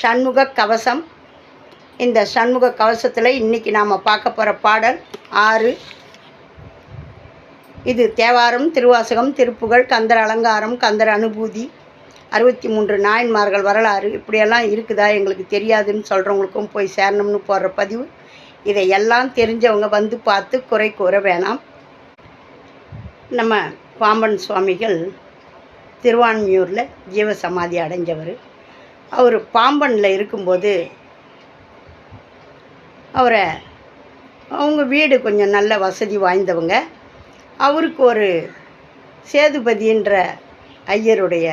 சண்முக கவசம். இந்த சண்முக கவசத்தில் இன்றைக்கி நாம் பார்க்க போகிற பாடல் ஆறு. இது தேவாரம் திருவாசகம் திருப்புகழ் கந்தர் அலங்காரம் கந்தர் அனுபூதி அறுபத்தி மூன்று நாயன்மார்கள் வரலாறு இப்படியெல்லாம் இருக்குதா எங்களுக்கு தெரியாதுன்னு சொல்கிறவங்களுக்கும் போய் சேரணும்னு போடுற பதிவு. இதை எல்லாம் தெரிஞ்சவங்க வந்து பார்த்து குறை கூற வேணாம். நம்ம பாம்பன் சுவாமிகள் திருவான்மியூரில் ஜீவ சமாதி அடைஞ்சவர். அவர் பாம்பனில் இருக்கும்போது அவரை அவங்க வீடு கொஞ்சம் நல்ல வசதி வாய்ந்தவங்க. அவருக்கு ஒரு சேதுபதின்ற ஐயருடைய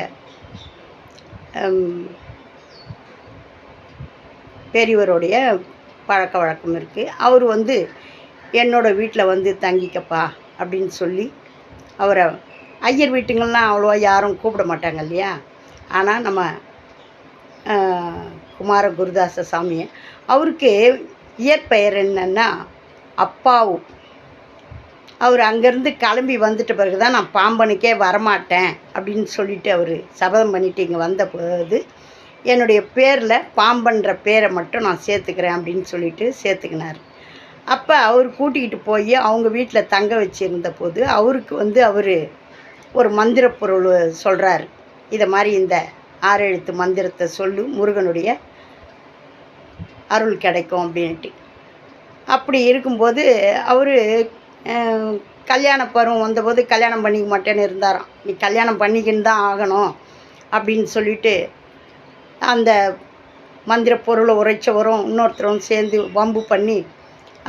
பெரியவருடைய பழக்க வழக்கம் இருக்குது அவர் வந்து என்னோடய வீட்டில் வந்து தங்கிக்கப்பா அப்படின்னு சொல்லி அவரை ஐயர் வீட்டுங்கள்லாம் அவ்வளோவா யாரும் கூப்பிட மாட்டாங்க இல்லையா? ஆனால் நம்ம குமார குருதாச சாமி. அவருக்கு இயற்பெயர் என்னன்னா அப்பாவு. அவர் அங்கேருந்து கிளம்பி வந்துட்ட பிறகு தான் நான் பாம்பனுக்கே வரமாட்டேன் அப்படின்னு சொல்லிட்டு அவர் சபதம் பண்ணிட்டு இங்கே வந்த போது என்னுடைய பேரில் பாம்பன்ற பேரை மட்டும் நான் சேர்த்துக்கிறேன் அப்படின்னு சொல்லிட்டு சேர்த்துக்கினார். அப்போ அவர் கூட்டிக்கிட்டு போய் அவங்க வீட்டில் தங்க வச்சுருந்த போது அவருக்கு வந்து அவர் ஒரு மந்திர பொருள் சொல்கிறார் இதை மாதிரி இந்த ஆறெழுத்து மந்திரத்தை சொல்லு முருகனுடைய அருள் கிடைக்கும் அப்படின்ட்டு அப்படி இருக்கும்போது அவர் கல்யாண பருவம் வந்தபோது கல்யாணம் பண்ணிக்க மாட்டேன்னு இருந்தாராம். நீ கல்யாணம் பண்ணிக்கின்னு தான் ஆகணும் அப்படின்னு சொல்லிட்டு அந்த மந்திர பொருளை உரைச்சவரும் இன்னொருத்தரும் சேர்ந்து வம்பு பண்ணி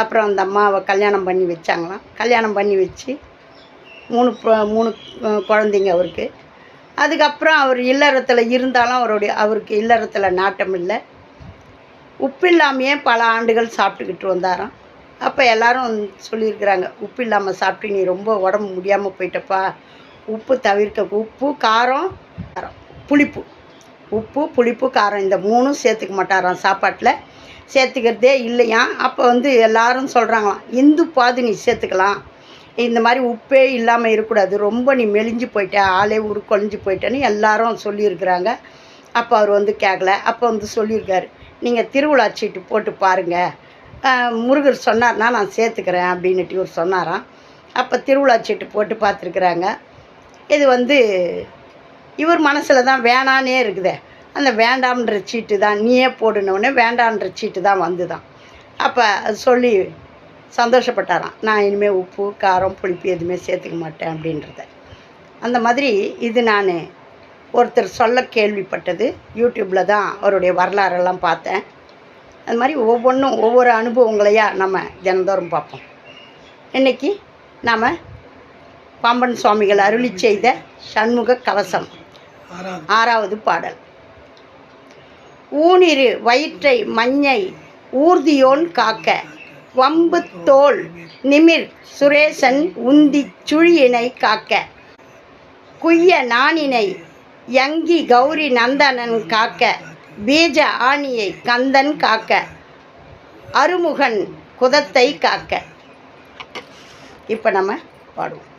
அப்புறம் அந்த அம்மாவை கல்யாணம் பண்ணி வச்சாங்களாம். கல்யாணம் பண்ணி வச்சு மூணு மூணு குழந்தைங்க அவருக்கு. அதுக்கப்புறம் அவர் இல்லறத்தில் இருந்தாலும் அவருடைய அவருக்கு இல்லறத்தில் நாட்டம் இல்லை. உப்பு இல்லாமையே பல ஆண்டுகள் சாப்பிட்டுக்கிட்டு வந்தாராம். அப்போ எல்லாரும் சொல்லியிருக்கிறாங்க உப்பு இல்லாமல் சாப்பிட்டு நீ ரொம்ப உடம்பு முடியாமல் போயிட்டப்பா. உப்பு தவிர்க்க உப்பு காரம் காரம் புளிப்பு. உப்பு புளிப்பு காரம் இந்த மூணும் சேர்த்துக்க மாட்டாராம் சாப்பாட்டில். சேர்த்துக்கிறதே இல்லையா அப்போ வந்து எல்லாரும் சொல்கிறாங்களாம் இந்து பாது நீ சேர்த்துக்கலாம். இந்த மாதிரி உப்பே இல்லாமல் இருக்கக்கூடாது. ரொம்ப நீ மெலிஞ்சு போயிட்ட ஆளே உருக்கொழிஞ்சு போயிட்டேன்னு எல்லாரும் சொல்லியிருக்கிறாங்க. அப்போ அவர் வந்து கேட்கல அப்போ வந்து சொல்லியிருக்காரு நீங்கள் திருவிழா சீட்டு போட்டு பாருங்கள் முருகர் சொன்னார்னா நான் சேர்த்துக்கிறேன் அப்படின்னுட்டு இவர் சொன்னாராம். அப்போ திருவிழா சீட்டு போட்டு பார்த்துருக்குறாங்க. இது வந்து இவர் மனசில் தான் வேணானே இருக்குதே. அந்த வேண்டாம்ன்ற சீட்டு தான் நீயே போடுனவுடனே வேண்டான்ற சீட்டு தான் வந்து தான் அப்போ அது சொல்லி சந்தோஷப்பட்டாராம். நான் இனிமேல் உப்பு காரம் புளிப்பு எதுவுமே சேர்த்துக்க மாட்டேன் அப்படின்றத. அந்த மாதிரி இது நான் ஒருத்தர் சொல்ல கேள்விப்பட்டது. யூடியூப்பில் தான் அவருடைய வரலாறெல்லாம் பார்த்தேன். அது மாதிரி ஒவ்வொன்றும் ஒவ்வொரு அனுபவங்களையா நம்ம தினந்தோறும் பார்ப்போம். இன்னைக்கு நாம் பாம்பன் சுவாமிகள் அருளி செய்த சண்முக கவசம். ஆறாவது பாடல். ஊனிரு வயிற்றை மஞ்சை ஊர்தியோன் காக்க வம்பு தோல் நிமிர் சுரேசன் உந்தி சுழியினை காக்க. குய்ய நாணினை யங்கி கௌரி நந்தனன் காக்க. பீஜ ஆணியை கந்தன் காக்க. அருமுகன் குதத்தை காக்க. இப்போ நம்ம பாடுவோம்.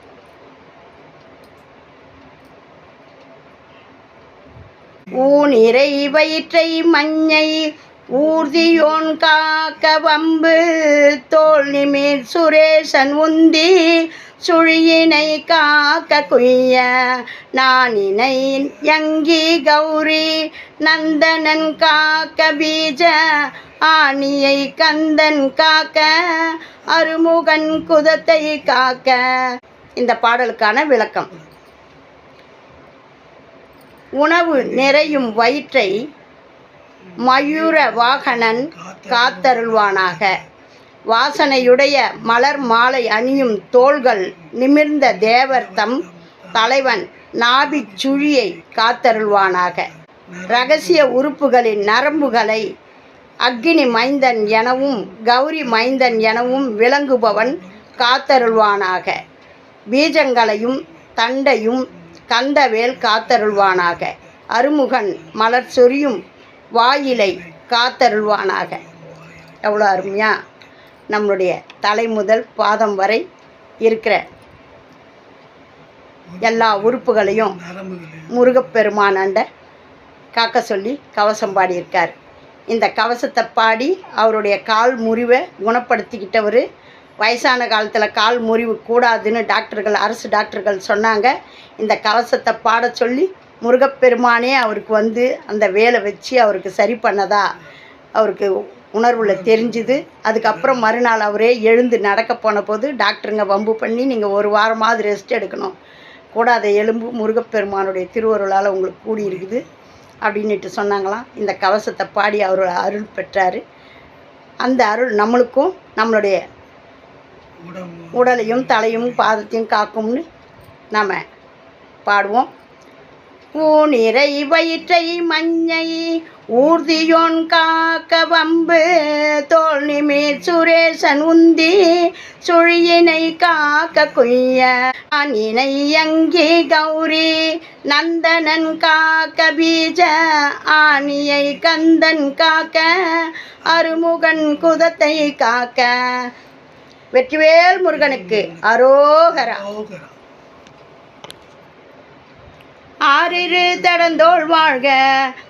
ஊனிறை வயிற்றை மஞ்சை ஊர்தியோன் காக்க வம்பு தோல் நிமிர் சுரேசன் உந்தி சுழியினை காக்க குய்ய நானினை யங்கி கௌரி நந்தனன் காக்க பீஜ ஆணியை கந்தன் காக்க அருமுகன் குதத்தை காக்க. இந்த பாடலுக்கான விளக்கம். உணவு நிறையும் வயிற்றை மயூர வாகனன் காத்தருள்வானாக. வாசனையுடைய மலர் மாலை அணியும் தோள்கள் நிமிர்ந்த தேவர் தம் தலைவன் நாபிச் சுழியை காத்தருள்வானாக. ரகசிய உறுப்புகளின் நரம்புகளை அக்னி மைந்தன் எனவும் கௌரி மைந்தன் எனவும் விளங்குபவன் காத்தருள்வானாக. பீஜங்களையும் தண்டையும் கந்தவேல் காத்தருள்வானாக. அருமுகன் மலர் சொரியும் வாயிலை காத்தருள்வானாக. எவ்வளோ அருமையாக நம்மளுடைய தலை முதல் பாதம் வரை இருக்கிற எல்லா உறுப்புகளையும் நரம்புகள் முருகப்பெருமானாண்ட காக்க சொல்லி கவசம் பாடியிருக்கார். இந்த கவசத்தை பாடி அவருடைய கால் முறிவை குணப்படுத்திக்கிட்டவர் வயசான காலத்தில் கால் முறிவு கூடாதுன்னு டாக்டர்கள் அரசு டாக்டர்கள் சொன்னாங்க. இந்த கவசத்தை பாட சொல்லி முருகப்பெருமானே அவருக்கு வந்து அந்த வேலை வச்சு அவருக்கு சரி பண்ணதா? அவருக்கு உணர்வில் தெரிஞ்சுது. அதுக்கப்புறம் மறுநாள் அவரே எழுந்து நடக்க போன போது டாக்டருங்க வம்பு பண்ணி நீங்கள் ஒரு வாரமாவது ரெஸ்ட் எடுக்கணும். கூடாத எலும்பு முருகப்பெருமானுடைய திருவருளால் உங்களுக்கு கூடி இருக்குது அப்படின்னுட்டு சொன்னாங்களாம். இந்த கவசத்தை பாடி அவர் அருள் பெற்றார். அந்த அருள் நம்மளுக்கும் நம்மளுடைய உடலையும் தலையும் பாதத்தையும் காக்கும்னு நாம் பாடுவோம். ஊனிறை வயிற்றை மஞ்சை ஊர்தியோன் காக்க வம்பு தோல் நிமிர் சுரேசன் உந்தி சுழியினை காக்க குய்ய அணினை அங்கி கௌரி நந்தனன் காக்க பீஜ ஆனியை கந்தன் காக்க அருமுகன் குதத்தை காக்க. வெற்றிவேல் முருகனுக்கு அரோகரா. ஆறிரு தடந்தோள் வாழ்க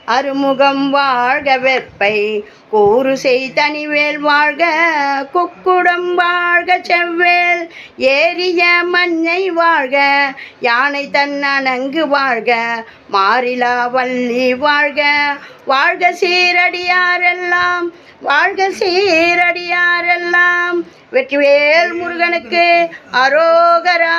அருமுகம் வாழ்க வெப்பை கூறு செய் தனிவேல் வாழ்க குக்குடம் வாழ்க செவ்வேல் ஏரிய மஞ்சை வாழ்க யானை தன்னணங்கு வாழ்க மாறிலா வள்ளி வாழ்க. வாழ்க சீரடியாரெல்லாம் வாழ்க சீரடியாரெல்லாம் வெற்றிவேல் முருகனுக்கு அரோகரா